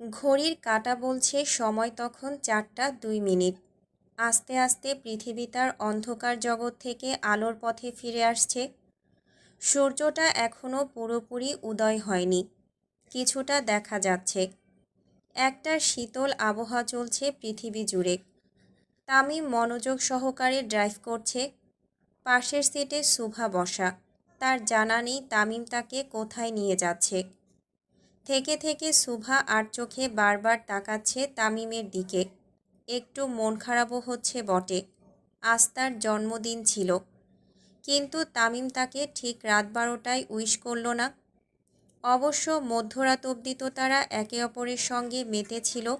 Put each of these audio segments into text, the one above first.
ঘড়ির কাঁটা বলছে সময় তখন চারটা দুই মিনিট। আস্তে আস্তে পৃথিবী তার অন্ধকার জগৎ থেকে আলোর পথে ফিরে আসছে। সূর্যটা এখনও পুরোপুরি উদয় হয়নি। কিছুটা দেখা যাচ্ছে। একটা শীতল আবহাওয়া চলছে পৃথিবী জুড়ে। তামিম মনোযোগ সহকারে ড্রাইভ করছে। পাশের সিটে শুভা বসা। তার জানা নেই তামিম তাকে কোথায় নিয়ে যাচ্ছে। থেকে থেকে সুভা আর চোখে বারবার তাকাচ্ছে তামিমের দিকে। একটু মন খারাপও হচ্ছে বটে। আজ তার জন্মদিন ছিল। কিন্তু তামিম তাকে ঠিক রাত বারোটায় উইশ করল না। অবশ্য মধ্যরাত অবধি তো তারা একে অপরের সঙ্গে মেতেছিল।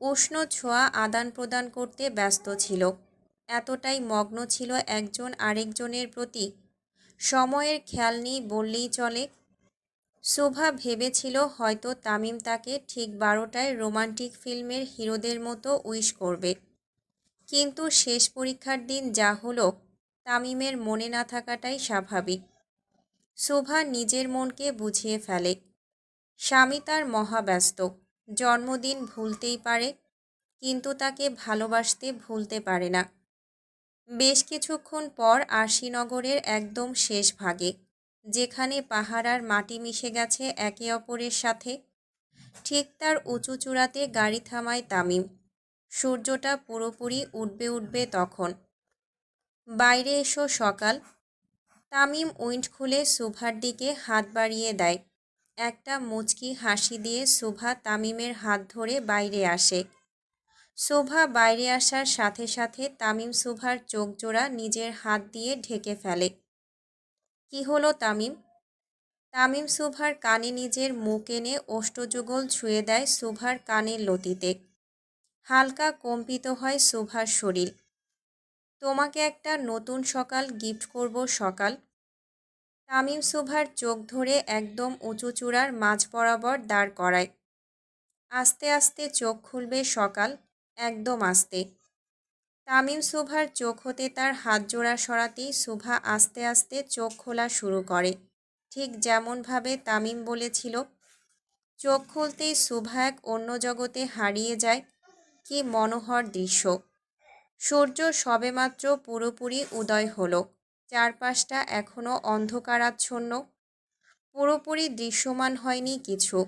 উষ্ণ ছোঁয়া আদান প্রদান করতে ব্যস্ত ছিল। এতটাই মগ্ন ছিল একজন আরেকজনের প্রতি। সময়ের খেয়াল নেই বললেই চলে। শোভা ভেবেছিল হয়তো তামিম তাকে ঠিক বারোটায় রোমান্টিক ফিল্মের হিরোদের মতো উইশ করবে। কিন্তু শেষ পরীক্ষার দিন যা হলো, তামিমের মনে না থাকাটাই স্বাভাবিক। শোভা নিজের মনকে বুঝিয়ে ফেলে। স্বামী তার মহাব্যস্ত, জন্মদিন ভুলতেই পারে, কিন্তু তাকে ভালোবাসতে ভুলতে পারে না। বেশ কিছুক্ষণ পর আশিনগরের একদম শেষ ভাগে যেখানে পাহাড়ার মাটি মিশে গেছে একে অপরের সাথে। ঠিক তার উঁচু চূড়াতে গাড়ি থামায় তামিম। সূর্যটা পুরোপুরি উঠবে উঠবে তখন। বাইরে এসো সকাল। তামিম উইন্ড খুলে সুভার দিকে হাত বাড়িয়ে দেয়। একটা মুচকি হাসি দিয়ে সুভা তামিমের হাত ধরে বাইরে আসে। শোভা বাইরে আসার সাথে সাথে তামিম সুভার চোখ জোড়া নিজের হাত দিয়ে ঢেকে ফেলে। কি হলো তামিম? তামিম সুভার কানে নিজের মুখ এনে অষ্টযুগল ছুঁয়ে দেয় সুভার কানের লতিতে। হালকা কম্পিত হয় সুভার শরীর। তোমাকে একটা নতুন সকাল গিফট করব সকাল। তামিম সুভার চোখ ধরে একদম উঁচু চূড়ার মাঝ বরাবর দাঁড় করায়। আস্তে আস্তে চোখ খুলবে সকাল, একদম আস্তে। তামিম সুভার চোখ হতে তার হাত জোড়া সরাতেই সুভা আস্তে আস্তে চোখ খোলা শুরু করে। ঠিক যেমনভাবে তামিম বলেছিল, চোখ খুলতেই সুভা এক অন্য জগতে হারিয়ে যায়। কি মনোহর দৃশ্য। সূর্য সবেমাত্র পুরোপুরি উদয় হলো। চারপাশটা এখনও অন্ধকারাচ্ছন্ন। পুরোপুরি দৃশ্যমান হয়নি কিছু।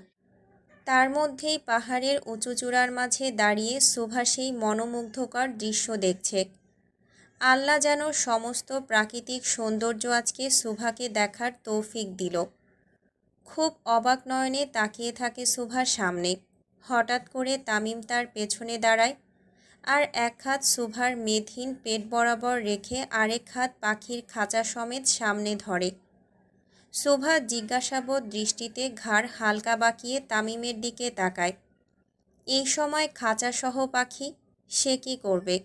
তার মধ্যেই পাহাড়ের উঁচু চূড়ার মাঝে দাঁড়িয়ে সুভা সেই মনোমুগ্ধকর দৃশ্য দেখছে। আল্লাহ যেন সমস্ত প্রাকৃতিক সৌন্দর্য আজকে সুভাকে দেখার তৌফিক দিল। খুব অবাক নয়নে তাকিয়ে থাকে সুভার সামনে। হঠাৎ করে তামিম তার পেছনে দাঁড়ায় আর এক হাত সুভার মেধহীন পেট বরাবর রেখে আরেক হাত পাখির খাঁচা সমেত সামনে ধরে। শোভা জিজ্ঞাসাবোধ দৃষ্টিতে ঘাড় হালকা বাঁকিয়ে তামিমের দিকে তাকায়। এই সময় খাঁচাসহ পাখি, সে কি করবে?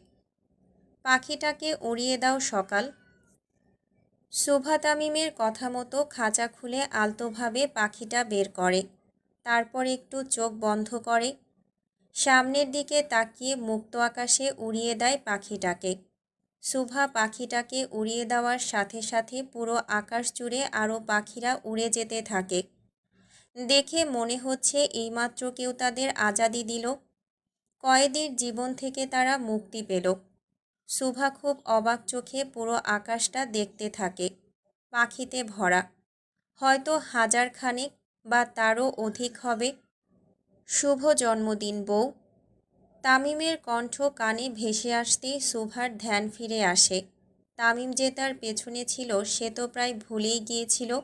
পাখিটাকে উড়িয়ে দাও সকাল। শোভা তামিমের কথা মতো খাঁচা খুলে আলতোভাবে পাখিটা বের করে। তারপর একটু চোখ বন্ধ করে। সামনের দিকে তাকিয়ে মুক্ত আকাশে উড়িয়ে দেয় পাখিটাকে। শুভা পাখিটাকে উড়িয়ে দেওয়ার সাথে সাথে পুরো আকাশ জুড়ে আরও পাখিরা উড়ে যেতে থাকে। দেখে মনে হচ্ছে এইমাত্র কেউ তাদের আজাদি দিল। কয়েদির জীবন থেকে তারা মুক্তি পেল। শুভা খুব অবাক চোখে পুরো আকাশটা দেখতে থাকে, পাখিতে ভরা। হয়তো হাজার খানেক বা তারও অধিক হবে। শুভ জন্মদিন, বউ। তামিমের কণ্ঠ কানে ভেসে আসতেই শুভার ধ্যান ফিরে আসে। তামিম যে তার পেছনে ছিল, সে তো প্রায় ভুলেই গিয়েছিল।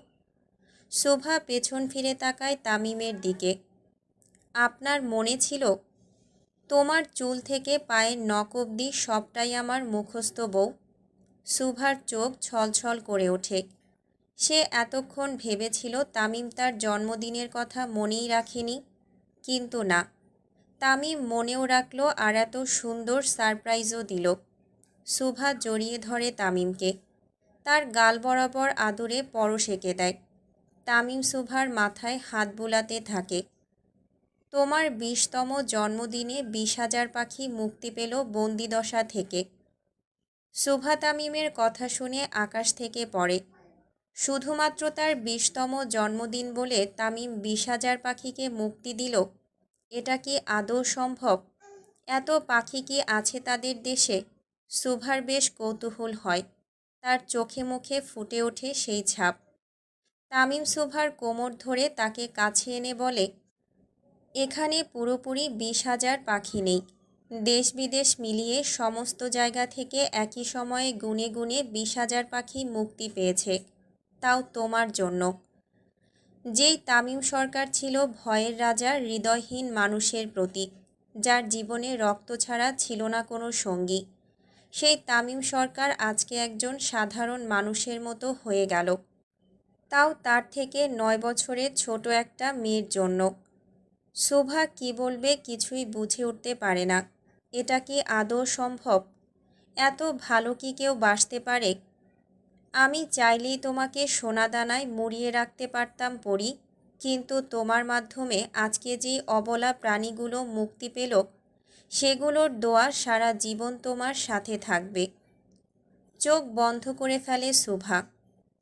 শোভা পেছন ফিরে তাকায় তামিমের দিকে। আপনার মনে ছিল, তোমার চুল থেকে পায়ের নখ অবধি সবটাই আমার মুখস্থ বউ? সুভার চোখ ছলছল করে ওঠে। সে এতক্ষণ ভেবেছিল তামিম তার জন্মদিনের কথা মনেই রাখেনি, কিন্তু না। তামিম মনেও রাখল আর এত সুন্দর সারপ্রাইজও দিল। সুভা জড়িয়ে ধরে তামিমকে। তার গাল বরাবর আদরে পরশ এঁকে দেয়। তামিম সুভার মাথায় হাত বোলাতে থাকে। তোমার বিশতম জন্মদিনে বিশ হাজার পাখি মুক্তি পেল বন্দিদশা থেকে। সুভা তামিমের কথা শুনে আকাশ থেকে পড়ে। শুধুমাত্র তার বিশতম জন্মদিন বলে তামিম বিশ হাজার পাখিকে মুক্তি দিল? এটা কি আদৌ সম্ভব? এত পাখি কি আছে তাদের দেশে? সুভার বেশ কৌতূহল হয়। তার চোখে মুখে ফুটে ওঠে সেই ছাপ। তামিম সুভার কোমর ধরে তাকে কাছে এনে বলে, এখানে পুরোপুরি বিশ হাজার পাখি নেই। দেশ বিদেশ মিলিয়ে সমস্ত জায়গা থেকে একই সময়ে গুনে গুনে বিশ হাজার পাখি মুক্তি পেয়েছে। তাও তোমার জন্য। যেই তামিম সরকার ছিল ভয়ের রাজা, হৃদয়হীন মানুষের প্রতীক, যার জীবনে রক্ত ছাড়া ছিল না কোনো সঙ্গী। সেই তামিম সরকার আজকে একজন সাধারণ মানুষের মতো হয়ে গেল। তাও তার থেকে নয় বছরের ছোট একটা মেয়ের জন্য। শোভা কি বলবে কিছুই বুঝে উঠতে পারে না। এটা কি আদৌ সম্ভব? এত ভালো কি কেউ বাসতে পারে? আমি চাইলেই তোমাকে সোনাদানায় মুড়িয়ে রাখতে পারতাম পড়ি কিন্তু তোমার মাধ্যমে আজকে যে অবলা প্রাণীগুলো মুক্তি পেল, সেগুলোর দোয়া সারা জীবন তোমার সাথে থাকবে। চোখ বন্ধ করে ফেলে শুভা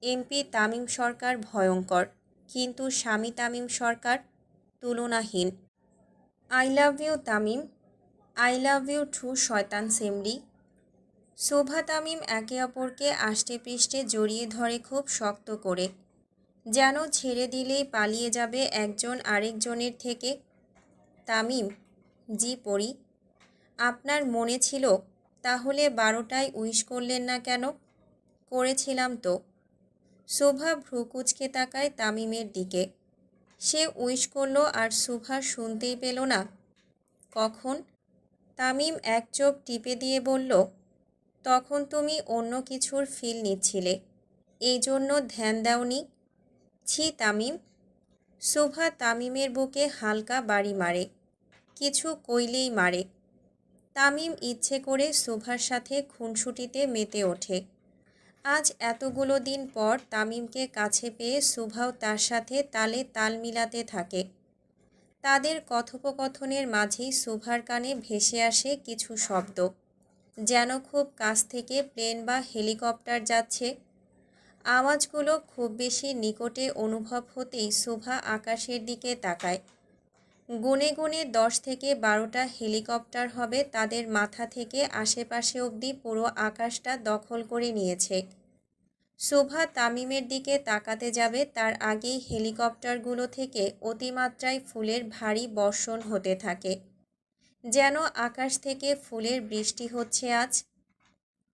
এমপি তামিম সরকার ভয়ঙ্কর, কিন্তু স্বামী Tamim Sarkar তুলনাহীন। I love you Tamim. I love you too শয়তান সেমরি। শোভা তামিম একে অপরকে আষ্টে পৃষ্ঠে জড়িয়ে ধরে খুব শক্ত করে। যেন ছেড়ে দিলেই পালিয়ে যাবে একজন আরেকজনের থেকে। তামিম, জি পড়ি আপনার মনে ছিল, তাহলে বারোটায় উইশ করলেন না কেন? করেছিলাম তো। শোভা ভ্রুকুচকে তাকায় তামিমের দিকে। সে উইশ করল, আর শোভা শুনতেই পেল না। কখন? তামিম এক চোখ টিপে দিয়ে বলল তখন তুমি অন্য কিছুর ফিল নিচ্ছিলে। এই জন্য ধ্যান দাওনি। ছি, তামিম। শোভা তামিমের বুকে হালকা বাড়ি মারে। কিছু কইলেই মারে। তামিম ইচ্ছে করে শোভার সাথে খুনসুটিতে মেতে ওঠে। আজ এতগুলো দিন পর তামিমকে কাছে পেয়ে শুভাও তার সাথে তালে তাল মিলাতে থাকে। তাদের কথোপকথনের মাঝেই শুভার কানে ভেসে আসে কিছু শব্দ। যেন খুব কাছ থেকে প্লেন বা হেলিকপ্টার যাচ্ছে। আওয়াজগুলো খুব বেশি নিকটে অনুভব হতেই শোভা আকাশের দিকে তাকায়। গুনে গুনে দশ থেকে বারোটা হেলিকপ্টার হবে তাদের মাথা থেকে আশেপাশে অবধি পুরো আকাশটা দখল করে নিয়েছে। শোভা তামিমের দিকে তাকাতে যাবে তার আগেই হেলিকপ্টারগুলো থেকে অতিমাত্রায় ফুলের ভারী বর্ষণ হতে থাকে। যেন আকাশ থেকে ফুলের বৃষ্টি হচ্ছে আজ।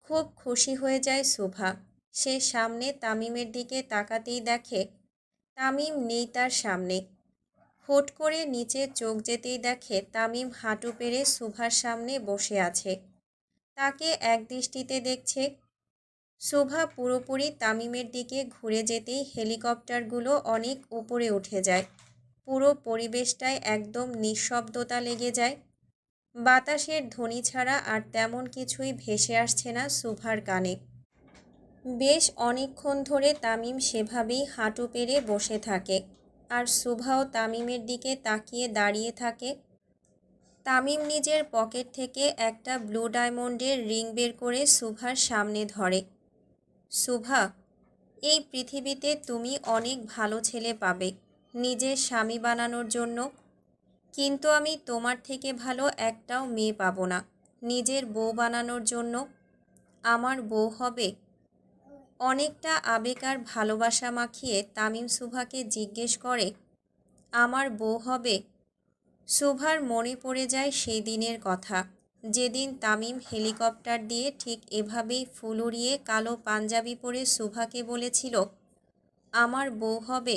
খুব খুশি হয়ে যায় শোভা। সে সামনে তামিমের দিকে তাকাতেই দেখে, তামিম নেই তার সামনে। হুট করে নিচে চোখ যেতেই দেখে, তামিম হাঁটু পেরে সুভার সামনে বসে আছে। তাকে এক দৃষ্টিতে দেখছে। শোভা পুরোপুরি তামিমের দিকে ঘুরে যেতেই হেলিকপ্টারগুলো অনেক উপরে উঠে যায়। পুরো পরিবেশটায় একদম নিঃশব্দতা লেগে যায়। বাতাসের ধ্বনি ছাড়া আর তেমন কিছুই ভেসে আসছে না সুভার কানে। বেশ অনেকক্ষণ ধরে তামিম সেভাবেই হাঁটু পেরে বসে থাকে আর সুভাও তামিমের দিকে তাকিয়ে দাঁড়িয়ে থাকে। তামিম নিজের পকেট থেকে একটা ব্লু ডায়মন্ডের রিং বের করে সুভার সামনে ধরে। সুভা, এই পৃথিবীতে তুমি অনেক ভালো ছেলে পাবে, নিজের স্বামী বানানোর জন্য। কিন্তু আমি তোমার থেকে ভালো একটাও মেয়ে পাবো না। নিজের বউ বানানোর জন্য আমার বউ হবে। অনেকটা আবেগ আর ভালোবাসা মাখিয়ে তামিম সুভাকে জিজ্ঞেস করে, আমার বউ হবে? সুভার মনে পড়ে যায় সেই দিনের কথা। যেদিন তামিম হেলিকপ্টার দিয়ে ঠিক এভাবেই ফুল উড়িয়ে কালো পাঞ্জাবি পরে সুভাকে বলেছিল, আমার বউ হবে?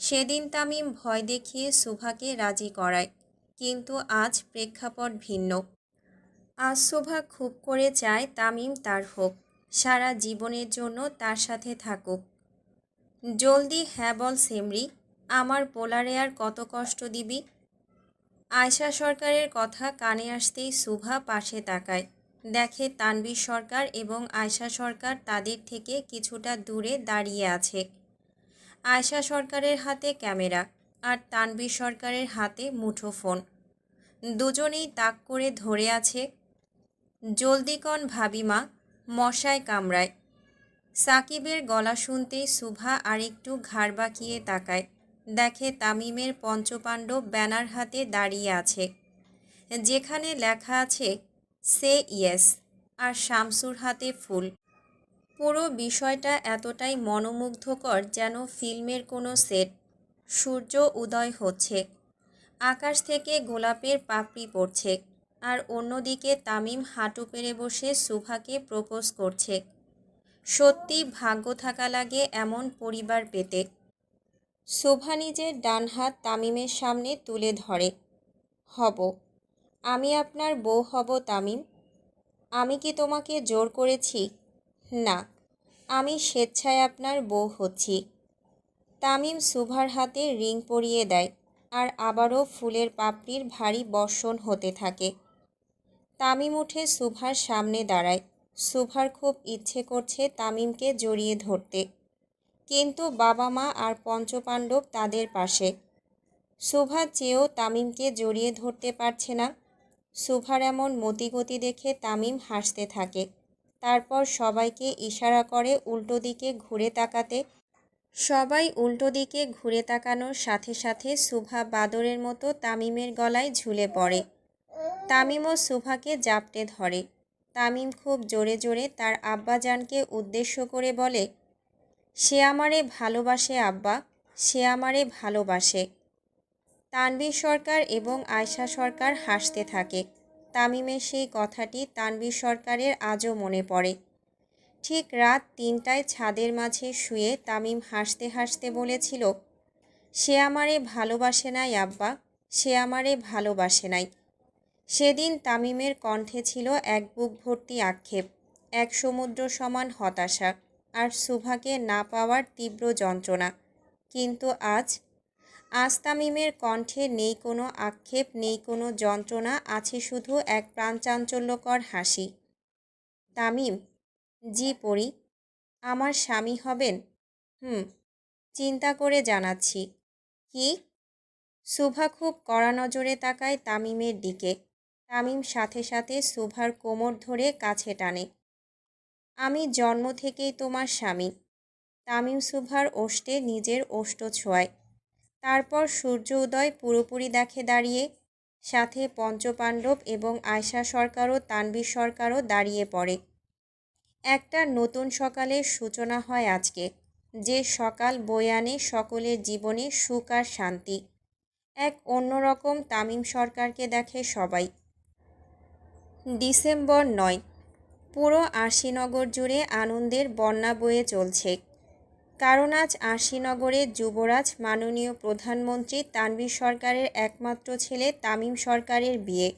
সেদিন তামিম ভয় দেখিয়ে সুভাকে রাজি করায়, কিন্তু আজ প্রেক্ষাপট ভিন্ন। আজ সুভা খুব করে চায় তামিম তার হোক, সারা জীবনের জন্য তার সাথে থাকুক। জলদি হ্যাঁ বল সেমরি, আমার পোলারে আর কত কষ্ট দিবি? আয়শা সরকারের কথা কানে আসতেই সুভা পাশে তাকায়, দেখে তানবীর সরকার এবং আয়শা সরকার তাদের থেকে কিছুটা দূরে দাঁড়িয়ে আছে। আয়শা সরকারের হাতে ক্যামেরা আর তানবীর সরকারের হাতে মুঠোফোন। দুজনেই তাক করে ধরে আছে, জলদিকন ভাবিমা মশায় কামড়ায়। সাকিবের গলা শুনতেই সুভা আরেকটু ঘাড় বাঁকিয়ে তাকায়। দেখে তামিমের পঞ্চপাণ্ডব ব্যানার হাতে দাঁড়িয়ে আছে। যেখানে লেখা আছে, সে ইয়েস আর শামসুর হাতে ফুল। পুরো বিষয়টা এতটাই মনোমুগ্ধকর যেন ফিল্মের কোনো সেট, সূর্য উদয় হচ্ছে, আকাশ থেকে গোলাপের পাপড়ি পড়ছে, আর অন্যদিকে তামিম হাঁটু পেরে বসে সুভাকে প্রপোজ করছে। সত্যি ভাগ্য থাকা লাগে এমন পরিবার পেতে। শোভা নিজের ডান হাত তামিমের সামনে তুলে ধরে। হব। আমি আপনার বউ হব তামিম। আমি কি তোমাকে জোর করেছি? না, আমি স্বেচ্ছায় আপনার বউ হচ্ছি। তামিম সুভার হাতে রিং পরিয়ে দেয় আর আবারও ফুলের পাপড়ির ভারী বর্ষণ হতে থাকে। তামিম উঠে সুভার সামনে দাঁড়ায়। সুভার খুব ইচ্ছে করছে তামিমকে জড়িয়ে ধরতে। কিন্তু বাবা মা আর পঞ্চপাণ্ডব তাদের পাশে। সুভা চেয়েও তামিমকে জড়িয়ে ধরতে পারছে না। সুভার এমন মতিগতি দেখে তামিম হাসতে থাকে। তারপর সবাইকে ইশারা করে উল্টো দিকে ঘুরে তাকাতে। সবাই উল্টো দিকে ঘুরে তাকানোর সাথে সাথে সুভা বাদরের মতো তামিমের গলায় ঝুলে পড়ে। তামিমও সুভাকে জাপটে ধরে। তামিম খুব জোরে জোরে তার আব্বাজানকে উদ্দেশ্য করে বলে, সে আমারে ভালোবাসে আব্বা, সে আমারে ভালোবাসে। তানভীর সরকার এবং আয়শা সরকার হাসতে থাকে। তামিমের সেই কথাটি তানভীর সরকারের আজও মনে পড়ে। ঠিক রাত তিনটায় ছাদের মাঝে শুয়ে তামিম হাসতে হাসতে বলেছিল, সে আমারে ভালোবাসে নাই আব্বা, সে আমারে ভালোবাসে নাই। সেদিন তামিমের কণ্ঠে ছিল এক বুক ভর্তি আক্ষেপ, এক সমুদ্র সমান হতাশা, আর সুভাকে না পাওয়ার তীব্র যন্ত্রণা। কিন্তু আজ আজ তামিমের কণ্ঠে নেই কোনো আক্ষেপ, নেই কোনো যন্ত্রণা, আছে শুধু এক প্রাণচাঞ্চল্যকর হাসি। তামিম, জি পড়ি, আমার স্বামী হবেন? হুম, চিন্তা করে জানাচ্ছি। কি? সুভা খুব কড়া নজরে তাকায় তামিমের দিকে। তামিম সাথে সাথে সুভার কোমর ধরে কাছে টানে। আমি জন্ম থেকেই তোমার স্বামী। তামিম সুভার ওষ্ঠে নিজের ওষ্ঠ ছোঁয়ায়। তারপর সূর্য উদয় পুরোপুরি দেখে দাঁড়িয়ে, সাথে পঞ্চপাণ্ডব এবং আয়শা সরকারও তানবীর সরকারও দাঁড়িয়ে পড়ে। একটা নতুন সকালের সূচনা হয় আজকে, যে সকাল বয়ে আনে সকলের জীবনে সুখ আর শান্তি। এক অন্যরকম তামিম সরকারকে দেখে সবাই। ডিসেম্বর নয়, পুরো আশিনগর জুড়ে আনন্দের বন্যা বয়ে চলছে। কারণ আজ আশিনগরে যুবরাজ, মাননীয় প্রধানমন্ত্রী, তানভীর সরকারের একমাত্র ছেলে, তামিম সরকারের বিয়ে।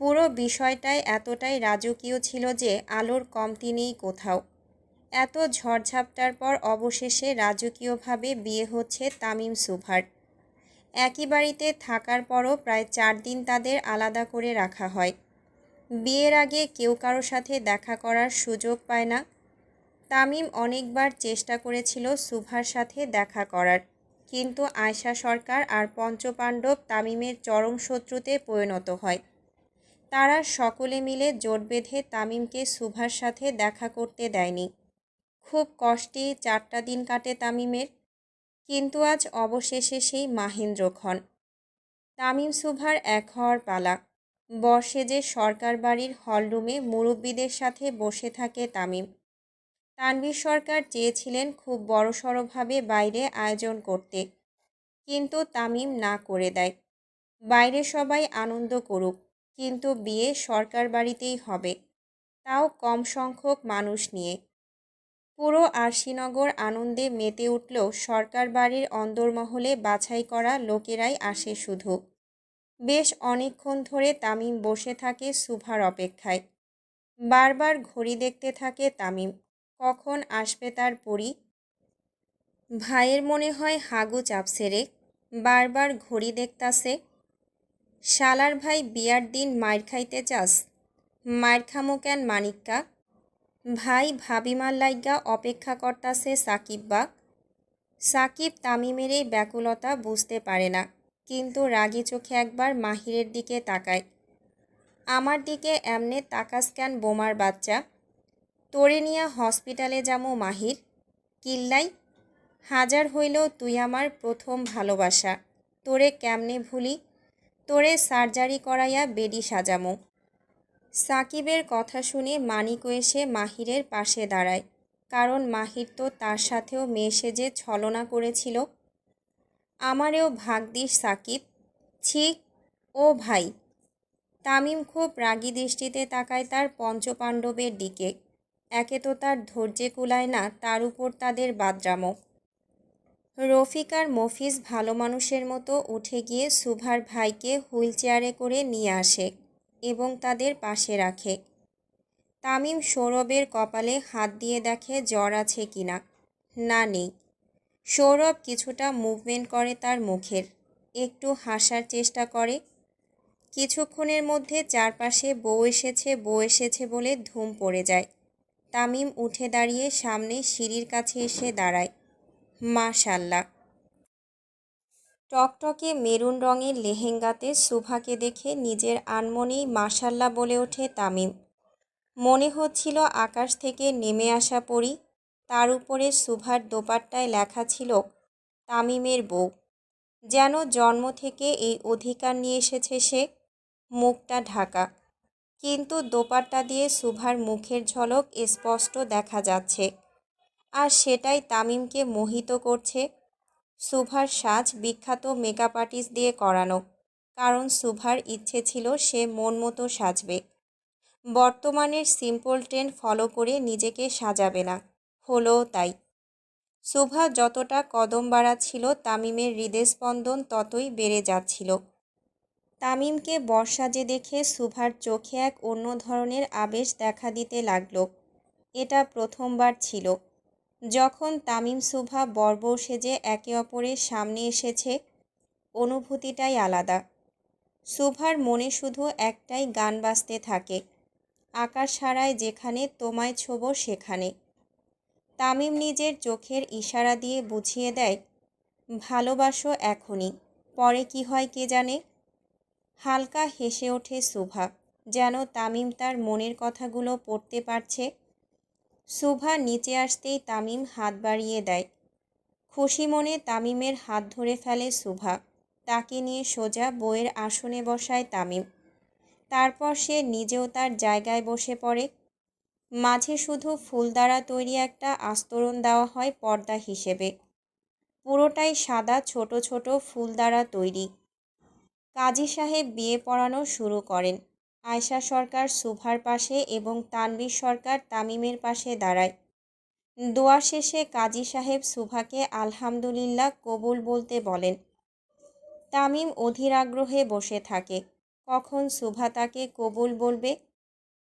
পুরো বিষয়টাই এতটাই রাজকীয় ছিল যে আলোর কমতি নেই কোথাও। এত ঝড়ঝাপটার পর অবশেষে রাজকীয়ভাবে বিয়ে হচ্ছে তামিম সুভার। একই বাড়িতে থাকার পরও প্রায় চার দিন তাদের আলাদা করে রাখা হয়। বিয়ের আগে কেউ কারও সাথে দেখা করার সুযোগ পায় না। তামিম অনেকবার চেষ্টা করেছিল সুভার সাথে দেখা করার, কিন্তু আয়শা সরকার আর পঞ্চপাণ্ডব তামিমের চরম শত্রুতে পরিণত হয়। তারা সকলে মিলে জোট বেঁধে তামিমকে সুভার সাথে দেখা করতে দেয়নি। খুব কষ্টে চারটা দিন কাটে তামিমের, কিন্তু আজ অবশেষে সেই মাহেন্দ্রক্ষণ তামিম সুভার এক হওয়ার পালা। বর্ষে যে সরকার বাড়ির হলরুমে মুরব্বীদের সাথে বসে থাকে তামিম তানভীর সরকার চেয়েছিলেন খুব বড়সড়ভাবে বাইরে আয়োজন করতে, কিন্তু তামিম না করে দেয়। বাইরে সবাই আনন্দ করুক, কিন্তু বিয়ে সরকার বাড়িতেই হবে, তাও কম সংখ্যক মানুষ নিয়ে। পুরো আরশিনগর আনন্দে মেতে উঠলেও সরকার বাড়ির অন্দরমহলে বাছাই করা লোকেরাই আসে শুধু। বেশ অনেকক্ষণ ধরে তামিম বসে থাকে সুভার অপেক্ষায়। বারবার ঘড়ি দেখতে থাকে তামিম। কখন আসবে তার পরি? ভাইয়ের মনে হয় হাগু চাপছে রে, বারবার ঘড়ি দেখতাছে। শালার ভাই বিয়ার দিন মায়ের খাইতে চাস? মায়ের খামো কেন মানিক্কা? ভাই ভাবিমার লাইগা অপেক্ষা করতাছে সাকিব বা। সাকিব তামিমের এই ব্যাকুলতা বুঝতে পারে না, কিন্তু রাগি চোখে একবার মাহিরের দিকে তাকায়। আমার দিকে এমনে তাকাস কেন বোমার বাচ্চা? তোরে নিয়া হসপিটালে যামো, মাহির। কিল্লাই, হাজার হইল তুই আমার প্রথম ভালোবাসা। তোরে কেমনে ভুলি? তোরে সার্জারি করাইয়া বেডি সাজামো। সাকিবের কথা শুনে মানিকও এসে মাহিরের পাশে দাঁড়ায়। কারণ মাহির তো তার সাথেও মেয়ে সেজে ছলনা করেছিল। আমারেও ভাগ দিস, সাকিব। ছি, ও ভাই। তামিম খুব রাগী দৃষ্টিতে তাকায় তার পঞ্চপাণ্ডবের দিকে। একে তো তার ধৈর্যে কুলায় না, তার উপর তাদের বাদরামো রফিক আর মফিজ ভালো মানুষের মতো উঠে গিয়ে সুভার ভাইকে হুইল চেয়ারে করে নিয়ে আসে এবং তাদের পাশে রাখে। তামিম সৌরভের কপালে হাত দিয়ে দেখে জ্বর আছে কিনা? না নেই। সৌরভ কিছুটা মুভমেন্ট করে তার মুখের, একটু হাসার চেষ্টা করে। কিছুক্ষণের মধ্যে চারপাশে বউ এসেছে বউ এসেছে বলে ধুম পড়ে যায়। তামিম উঠে দাঁড়িয়ে সামনে সিঁড়ির কাছে এসে দাঁড়ায়। মাশাল্লাহ টকটকে মেরুন রঙের লেহেঙ্গাতে সুভাকে দেখে নিজের আনমনেই মাশাল্লাহ বলে ওঠে তামিম। মনে হচ্ছিল আকাশ থেকে নেমে আসা পড়ি তার উপরে সুভার দোপাট্টায় লেখা ছিল তামিমের বউ। যেন জন্ম থেকে এই অধিকার নিয়ে এসেছে সে, মুখটা ঢাকা। কিন্তু দোপাট্টা দিয়ে সুভার মুখের ঝলক স্পষ্ট দেখা যাচ্ছে। আর সেটাই তামিমকে মোহিত করছে। সুভার সাজ বিখ্যাত মেকআপ আর্টিস্ট দিয়ে করানো। কারণ সুভার ইচ্ছে ছিল সে মন মতো সাজবে। বর্তমানের সিম্পল ট্রেন্ড ফলো করে নিজেকে সাজাবে না। হলো তাই। সুভা যতটা কদম বাড়াচ্ছিল তামিমের হৃদস্পন্দন ততই বেড়ে যাচ্ছিল। তামিমকে বর্ষা যে দেখে সুভার চোখে এক অন্য ধরনের আবেশ দেখা দিতে লাগল। এটা প্রথমবার ছিল। যখন তামিম, সুভা বর্বর সেজে একে অপরের সামনে এসেছে, অনুভূতিটাই আলাদা। সুভার মনে শুধু একটাই গান বাজতে থাকে, আকাশ হারায় যেখানে, তোমায় ছোব সেখানে। তামিম নিজের চোখের ইশারা দিয়ে বুঝিয়ে দেয়, ভালোবাসো এখনই, পরে কি হয় কে জানে? হালকা হেসে ওঠে সুভা যেন তামিম তার মনের কথাগুলো পড়তে পারছে। সুভা নিচে আসতেই তামিম হাত বাড়িয়ে দেয়। খুশি মনে তামিমের হাত ধরে ফেলে সুভা তাকে নিয়ে সোজা বইয়ের আসনে বসায় তামিম। তারপর সে নিজেও তার জায়গায় বসে পড়ে। মাঝে শুধু ফুল দ্বারা তৈরি একটা আস্তরণ দেওয়া হয় পর্দা হিসেবে। পুরোটাই সাদা ছোট ছোট ফুল দ্বারা তৈরি। কাজী সাহেব বিয়ে পড়ানো শুরু করেন। আয়শা সরকার সুভার পাশে এবং তানবীর সরকার তামিমের পাশে দাঁড়ায়। দোয়া শেষে কাজী সাহেব সুভাকে আলহামদুলিল্লাহ কবুল বলতে বলেন, তামিম অধীর আগ্রহে বসে থাকে। কখন সুভা তাকে কবুল বলবে?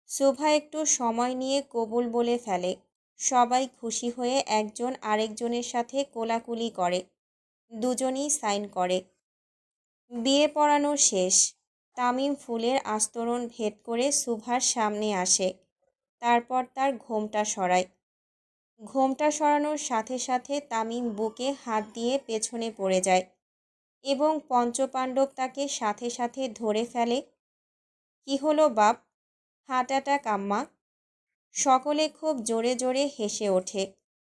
সুভা একটু সময় নিয়ে কবুল বলে ফেলে। সবাই খুশি হয়ে একজন আরেকজনের সাথে কোলাকুলি করে। দুজনই সাইন করে। বিয়ে পড়ানো শেষ। তামিম ফুলের আস্তরণ ভেদ করে সুভার সামনে আসে। তারপর তার ঘোমটা সরায়। ঘোমটা সরানোর সাথে সাথে তামিম বুকে হাত দিয়ে পেছনে পড়ে যায় এবং পঞ্চপাণ্ডব তাকে সাথে সাথে ধরে ফেলে, কি হলো বাপ? হার্ট অ্যাটাক, আম্মা? সকলে খুব জোরে জোরে হেসে ওঠে।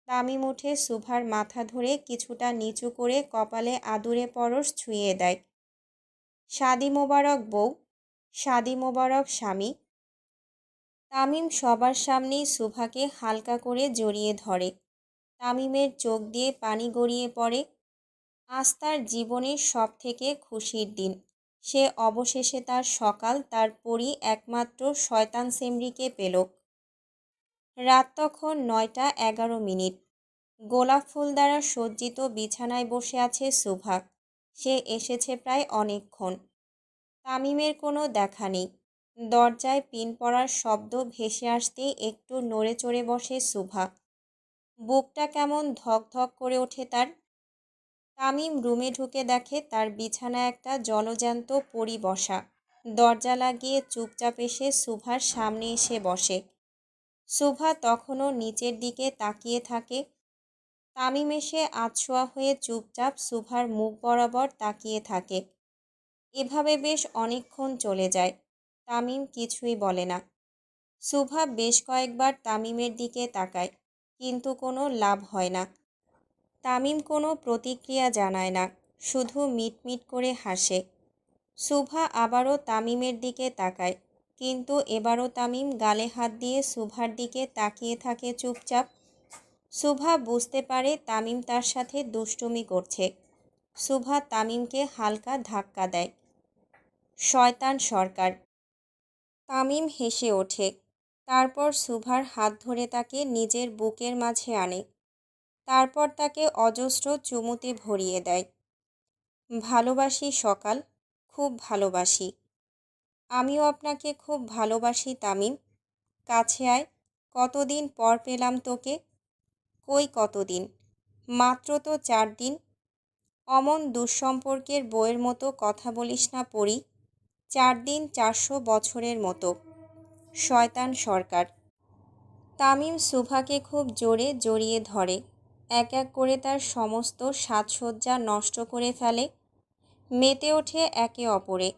তামিম উঠে সুভার মাথা ধরে কিছুটা নিচু করে কপালে আদুরে পরশ ছুঁয়ে দেয়। শাদি মোবারক বউ, শাদি মোবারক স্বামী। তামিম সবার সামনেই সুভাকে হালকা করে জড়িয়ে ধরে। তামিমের চোখ দিয়ে পানি গড়িয়ে পড়ে। আজ তার জীবনের সব থেকে খুশির দিন। সে অবশেষে তার সকাল তার পরই একমাত্র শয়তান সেমরিকে পেল। রাত তখন নয়টা এগারো মিনিট। গোলাপ ফুল দ্বারা সজ্জিত বিছানায় বসে আছে সুভা সে এসেছে প্রায় অনেকক্ষণ। তামিমের কোনো দেখা নেই। দরজায় পিন পড়ার শব্দ ভেসে আসতেই একটু নড়ে চড়ে বসে সুভা। বুকটা কেমন ধক ধক করে ওঠে তার। তামিম রুমে ঢুকে দেখে তার বিছানা একটা জলজান্ত পরি বসা। দরজা লাগিয়ে চুপচাপ এসে সুভার সামনে এসে বসে। সুভা তখনও নিচের দিকে তাকিয়ে থাকে। তামিম এসে আছোয়া হয়ে চুপচাপ সুভার মুখ বরাবর তাকিয়ে থাকে। এভাবে বেশ অনেকক্ষণ চলে যায়। তামিম কিছুই বলে না। সুভা বেশ কয়েকবার তামিমের দিকে তাকায়, কিন্তু কোনো লাভ হয় না। তামিম কোনো প্রতিক্রিয়া জানায় না, শুধু মিটমিট করে হাসে। সুভা আবারও তামিমের দিকে তাকায়, কিন্তু এবারও তামিম গালে হাত দিয়ে সুভার দিকে তাকিয়ে থাকে চুপচাপ। সুভা বুঝতে পারে তামিম তার সাথে দুষ্টুমি করছে। সুভা তামিমকে হালকা ধাক্কা দেয়। শয়তান সরকার। তামিম হেসে ওঠে। তারপর সুভার হাত ধরে তাকে নিজের বুকের মাঝে আনে। তারপর তাকে অজস্র চুমুতে ভরিয়ে দেয়। ভালোবাসি সকাল, খুব ভালোবাসি। আমিও আপনাকে খুব ভালোবাসি তামিম। কাছে আয়, কতদিন পর পেলাম তোকে কই কতদিন? মাত্র তো চার দিন। অমন দুঃসম্পর্কের বইয়ের মতো কথা বলিস না পড়ি। চার দিন চারশো বছরের মতো। শয়তান সরকার। তামিম সুভাকে খুব জোরে জড়িয়ে ধরে। এক এক করে তার সমস্ত সাজসজ্জা নষ্ট করে ফেলে। মেতে ওঠে একে অপরে।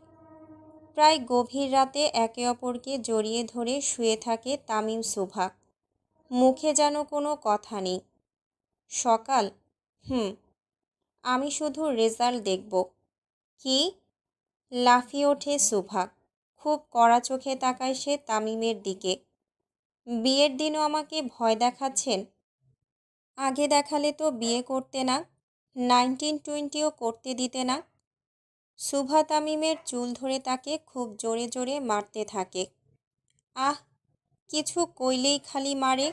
প্রায় গভীর রাতে একে অপরকে জড়িয়ে ধরে শুয়ে থাকে তামিম সুভা। মুখে যেন কোনো কথা নেই। সকাল। হুম। আমি শুধু রেজাল্ট দেখব। কি? লাফিয়ে ওঠে সুভা। খুব কড়া চোখে তাকায় সে তামিমের দিকে। বিয়ের দিনও আমাকে ভয় দেখাচ্ছেন? আগে দেখালে তো বিয়ে করতে না। নাইনটিন টোয়েন্টিও করতে দিতে না। সুভা তামিমের চুল ধরে তাকে খুব জোরে জোরে মারতে থাকে। আহ কিছু কইলেই খালি মারে।